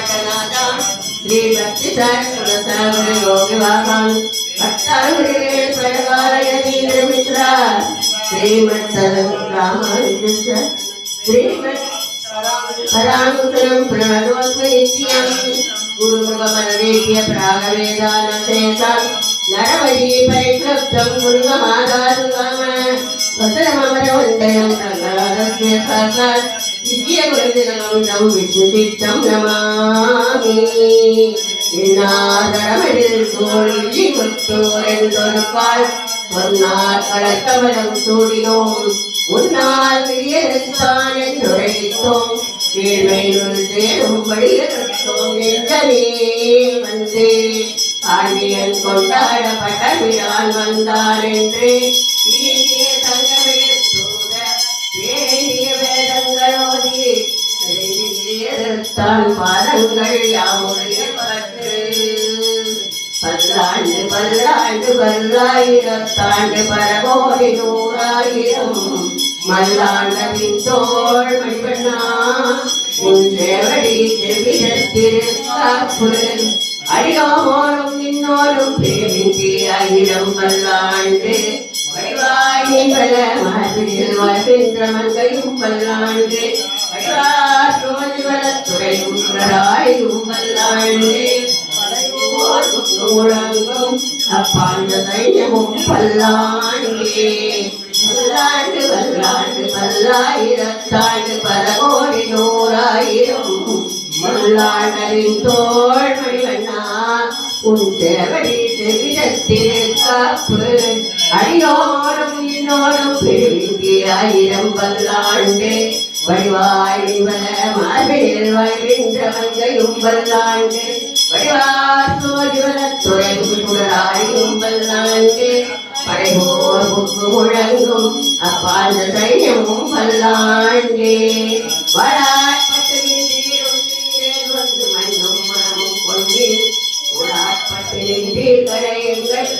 पाटनादां श्रीभक्तिसागरसागरे योगिवाहां भक्ताग्रे परिवारयतीन्द्रमित्रा श्रीमत्सररामानुजस्य श्रीमत् पराङ्कुरं प्रणतोत्मनित्यं गुरुमुखमनरेभ्य प्रागवेदानशेषां। नरवरी परिक्लब्धं गुरुगमादारुगाम वसरमरवन्दनं प्रह्लादस्य साक्षात् சித்திய குழந்தைகளும் கொண்டாடப்பட்ட வந்தார் என்று தங்கமிழத்தோ தான் பாதங்கள் யாமுடைய பல்லாண்டு பல்லாண்டு பல்லாயிரத்தாண்டு பரகோடி நூறாயிரம். மல்லாண்ட பின்தோள் மணிவண்ணா உன் தேவடி செவிடத்திருக்காப்பு அடியோரும் இன்னோரும் பேரின்றி ஆயிரம் பல்லாண்டு வடிவாய் பல மரபில் வாழ்கின்ற மங்கையும் பல்லாண்டு உறங்கும் அப்பாண்ட தைரியமும் பல்லாண்டே பல்லாண்டு பல்லாண்டு பல்லாயிரத்தாண்டு பல கோடி நூறாயிரம் மல்லாண்டரின் தோள் மணிவண்ணா உன் தேவடி செவிடத்தில் காப்பு அடியோடும் இன்னோடும் பெருவிங்கி ஆயிரம் பல்லாண்டு வழிவாய் வர மார்பில் வாழ்கின்ற மங்கையும் பல்லாண்டு வடிவார் சோதிவர துறையும் குடராயும் பல்லாண்டு படைபோர் முக்கு முழங்கும் அப்பாந்த சைன்யமும் பல்லாண்டே வடாட்பட்டு வந்து மண்ணும் மனமும் கொண்டு உடாட்பட்டு நின்றீர்களே எங்கள்